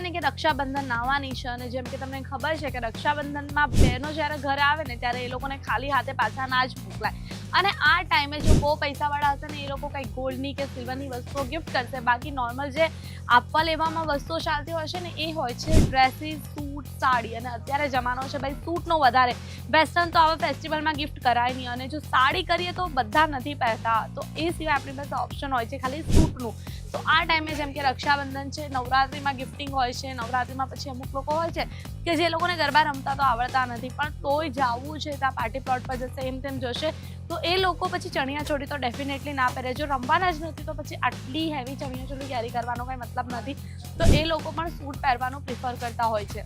ને કે રક્ષાબંધન આવવાની છે અને જેમ કે તમને ખબર છે કે રક્ષાબંધનમાં બહેનો જ્યારે ઘરે આવે ને ત્યારે એ લોકોને ખાલી હાથે પાછા ના જ મોકલાય. અને આ ટાઈમે જો બહુ પૈસાવાળા હશે ને એ લોકો કંઈક ગોલ્ડની કે સિલ્વરની વસ્તુઓ ગિફ્ટ કરશે. બાકી નોર્મલ જે આપવા લેવામાં વસ્તુઓ ચાલતી હોય છે ને એ હોય છે ડ્રેસીસ સૂટ સાડી. અને અત્યારે જમાનો છે ભાઈ સૂટનો વધારે. વેસ્ટર્ન તો આવા ફેસ્ટિવલમાં ગિફ્ટ કરાય નહીં. અને જો સાડી કરીએ તો બધા નથી પહેરતા. તો એ સિવાય આપણી પાસે ઓપ્શન હોય છે ખાલી સૂટનું તો આ ટાઈમે જેમ કે રક્ષાબંધન છે, નવરાત્રિમાં ગિફ્ટિંગ હોય છે, નવરાત્રિમાં પછી અમુક લોકો હોય છે કે જે લોકોને ગરબા રમતા તો આવડતા નથી, પણ તોય જવું છે, ત્યાં પાર્ટી પ્લોટ પર જશે, એમ તેમ જશે, તો એ લોકો પછી ચણિયા ચોળી તો ડેફિનેટલી ના પહેરે. જો રમવાના જ નથી તો પછી આટલી હેવી ચણિયા ચોળી કેરી કરવાનો કંઈ મતલબ નથી. તો એ લોકો પણ સૂટ પહેરવાનું પ્રિફર કરતા હોય છે.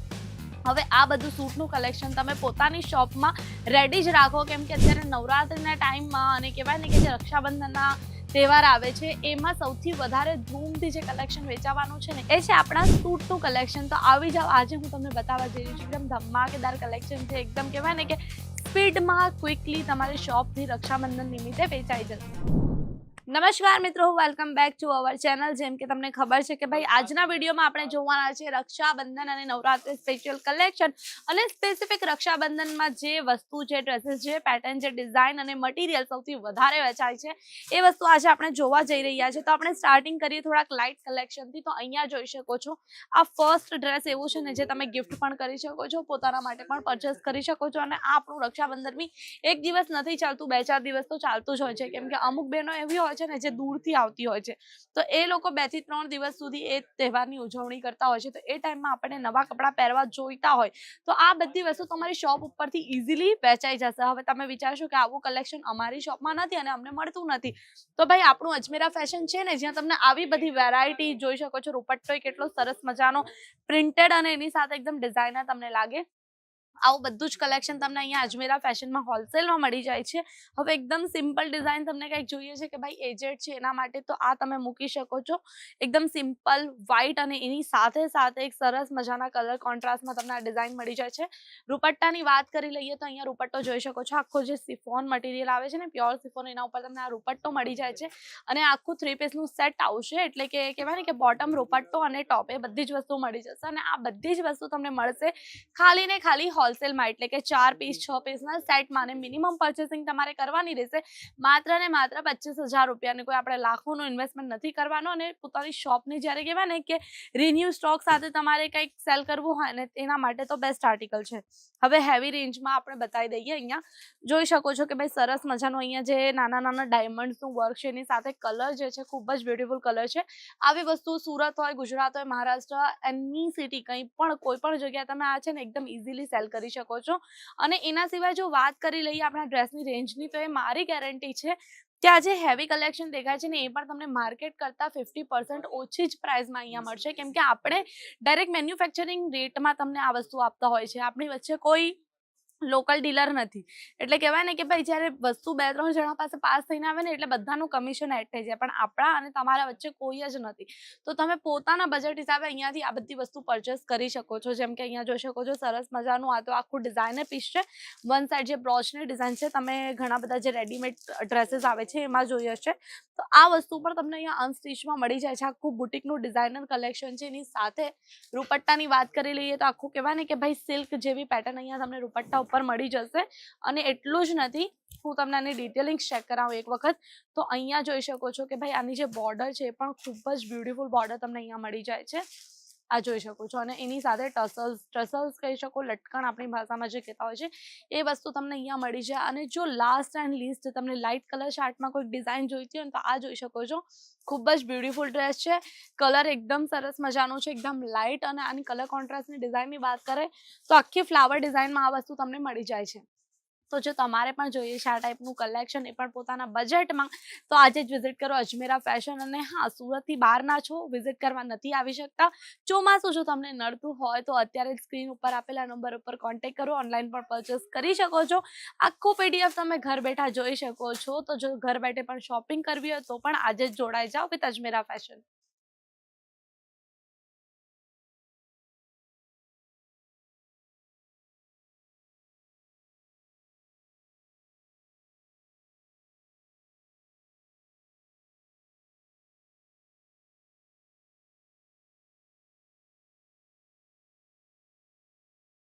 હવે આ બધું સૂટનું કલેક્શન તમે પોતાની શોપમાં રેડી જ રાખો, કેમ કે અત્યારે નવરાત્રિના ટાઈમમાં અને કહેવાય ને કે જે રક્ષાબંધનના તહેવાર આવે છે, એમાં સૌથી વધારે ધૂમથી જે કલેક્શન વેચાવાનું છે ને, એ છે આપણા સૂટનું કલેક્શન તો આવી જાવ આજે હું તમને બતાવવા જઈ રહી છું, એકદમ ધમાકેદાર કલેક્શન છે. એકદમ કહેવાય ને કે સ્પીડમાં ક્વિકલી તમારી શોપથી રક્ષાબંધન નિમિત્તે વેચાઈ જશે. નમસ્કાર મિત્રો welcome back to our channel જેમ કે તમને ખબર છે કે ભાઈ આજના વિડીયોમાં આપણે જોવાના છે રક્ષાબંધન અને નવરાત્રી સ્પેશિયલ કલેક્શન અને સ્પેસિફિક રક્ષાબંધનમાં જે વસ્તુ છે ડ્રેસીસ છે પેટર્ન છે ડિઝાઇન અને મટીરિયલ સૌથી વધારે વેચાય છે એ વસ્તુ આજે આપણે જોવા જઈ રહ્યા છે. તો આપણે સ્ટાર્ટિંગ કરીએ થોડાક લાઇટ કલેક્શનથી તો અહીંયા જોઈ શકો છો આ ફર્સ્ટ ડ્રેસ એવું છે ને જે તમે ગિફ્ટ પણ કરી શકો છો પોતાના માટે પણ પરચેસ કરી શકો છો. અને આ આપણું રક્ષાબંધન બી એક દિવસ નથી ચાલતું બે ચાર દિવસ તો ચાલતું જ હોય છે. કેમ કે અમુક બહેનો એવી હોય છે ને, જે દૂરથી આવતી હોય છે. તો એ લોકો બેથી ત્રણ દિવસ સુધી એ તહેવારની ઉજવણી કરતા હોય છે. તો એ ટાઈમમાં આપણને નવા કપડાં પહેરવા જોઈતા હોય, તો આ બધી વસ્તુ તમારી શોપ ઉપરથી ઇઝીલી વેચાઈ જશે. હવે તમે વિચારશો કે આવું કલેક્શન અમારી શોપમાં નથી અને અમને મળતું નથી. તો ભાઈ, આપણું અજમેરા ફેશન છે ને, જ્યાં તમને આવી બધી વેરાયટી જોઈ શકો છો. રૂપટ્ટો કેટલો સરસ મજાનો પ્રિન્ટેડ અને એની સાથે એકદમ ડિઝાઇનર તમને લાગે. આવું બધું જ કલેક્શન તમને અહીંયા અજમેરા ફેશનમાં હોલસેલમાં મળી જાય છે. હવે એકદમ સિમ્પલ ડિઝાઇન તમને કંઈક જોઈએ છે કે ભાઈ એજેડ છે એના માટે તો આ તમે મૂકી શકો છો. એકદમ સિમ્પલ વ્હાઇટ અને એની સાથે સાથે એક સરસ મજાના કલર કોન્ટ્રાસ્ટમાં તમને આ ડિઝાઇન મળી જાય છે. રૂપટ્ટાની વાત કરી લઈએ તો અહીંયા રૂપટ્ટો જોઈ શકો છો. આખો જે સિફોન મટીરિયલ આવે છે ને પ્યોર સિફોન એના ઉપર તમને આ રૂપટ્ટો મળી જાય છે. અને આખું થ્રી પીસનું સેટ આવશે એટલે કે કહેવાય ને કે બોટમ રૂપટ્ટો અને ટોપ એ બધી જ વસ્તુ મળી જશે અને આ બધી જ વસ્તુ તમને મળશે ખાલી ને ખાલી હોલસેલમાં એટલે કે ચાર પીસ છ પીસના સેટમાં અને મિનિમમ પર્ચેસિંગ તમારે કરવાની રહેશે. માત્ર ને માત્ર પચીસ હજાર રૂપિયાની કોઈ આપણે લાખોનું ઇન્વેસ્ટમેન્ટ નથી કરવાનો અને પોતાની શોપની જ્યારે કહેવાય ને કે રિન્યુ સ્ટોક સાથે તમારે કંઈક સેલ કરવું હોય ને એના માટે તો બેસ્ટ આર્ટિકલ છે. હવે હેવી રેન્જમાં આપણે બતાવી દઈએ અહીંયા. જોઈ શકો છો કે ભાઈ સરસ મજાનું અહીંયા જે નાના નાના ડાયમંડ્સનું વર્ક છે એની સાથે કલર જે છે ખૂબ જ બ્યુટીફુલ કલર છે. આવી વસ્તુ સુરત હોય ગુજરાત હોય મહારાષ્ટ્ર એની સિટી કંઈ પણ કોઈ પણ જગ્યાએ તમે આ છે ને એકદમ ઇઝીલી સેલ કરી શકો છો. અને એના સિવાય જો વાત કરી લઈએ આપણા ડ્રેસની રેન્જની, તો એ મારી ગેરંટી છે કે જે હેવી કલેક્શન દેખાય છે ને, એ પણ તમને માર્કેટ કરતાં ફિફ્ટી પર્સન્ટ ઓછી જ પ્રાઇસમાં અહીંયા મળશે. કેમ કે આપણે ડાયરેક્ટ મેન્યુફેક્ચરિંગ રેટમાં તમને આ વસ્તુ આપતા હોય છે. આપણી વચ્ચે કોઈ લોકલ ડીલર નથી. એટલે કહેવાય ને કે ભાઈ જ્યારે વસ્તુ બે ત્રણ જણા પાસે પાસ થઈને આવે ને એટલે બધાનું કમિશન એડ થઈ જાય. પણ આપણા અને તમારા વચ્ચે કોઈ જ નથી. તો તમે પોતાના બજેટ હિસાબે અહીંયાથી આ બધી વસ્તુ પરચેસ કરી શકો છો. જેમ કે અહીંયા જોઈ શકો છો, સરસ મજાનું આ તો આખું ડિઝાઇનર પીસ છે. વન સાઈડ જે બ્રોચની ડિઝાઇન છે, તમે ઘણા બધા જે રેડીમેડ ડ્રેસીસ આવે છે, એમાં જોઈ હશે તો આ વસ્તુ પણ તમને અહીંયા અનસ્ટિચમાં મળી જાય છે. આખું બુટિકનું ડિઝાઇનર કલેક્શન છે. એની સાથે રૂપટ્ટાની વાત કરી લઈએ તો આખું કહેવાય ને કે ભાઈ સિલ્ક જેવી પેટર્ન અહીંયા તમને રૂપટ્ટા ઉપર મળી જશે. અને એટલું જ નથી, હું તમને આની ડિટેલિંગ ચેક કરાવું એક વખત. તો અહીંયા જોઈ શકો છો કે ભાઈ આની જે બોર્ડર છે એ પણ ખૂબ જ બ્યુટીફુલ બોર્ડર તમને અહીંયા મળી જાય છે. આ જોઈ શકો છો. અને એની સાથે ટસલ્સ ટસલ્સ કહી શકો, લટકણ આપણી ભાષામાં જે કહેતા હોય છે, એ વસ્તુ તમને અહીંયા મળી જાય. અને જો લાસ્ટ એન્ડ લીસ્ટ તમને લાઇટ કલર શાર્ટમાં કોઈ ડિઝાઇન જોઈતી હોય તો આ જોઈ શકો છો. ખૂબ જ બ્યુટીફુલ ડ્રેસ છે. કલર એકદમ સરસ મજાનો છે, એકદમ લાઇટ અને આની કલર કોન્ટ્રાસ્ટની ડિઝાઇનની વાત કરે, તો આખી ફ્લાવર ડિઝાઇનમાં આ વસ્તુ તમને મળી જાય છે. તો જો તમારે પણ જોઈએ છે આ ટાઈપનું કલેક્શન એ પણ પોતાના બજેટમાં તો આજે જ વિઝિટ કરો અજમેરા ફેશન અને હા, સુરતથી બહારના છો વિઝિટ કરવા નથી આવી શકતા. ચોમાસું જો તમને નડતું હોય તો અત્યારે સ્ક્રીન ઉપર આપેલા નંબર ઉપર કોન્ટેક્ટ કરો ઓનલાઈન પણ પરચેસ કરી શકો છો. આખું પીડીએફ તમે ઘર બેઠા જોઈ શકો છો. તો જો ઘર બેઠે પણ શોપિંગ કરવી હોય તો પણ આજે જ જોડાઈ જાઓ વિથ અજમેરા ફેશન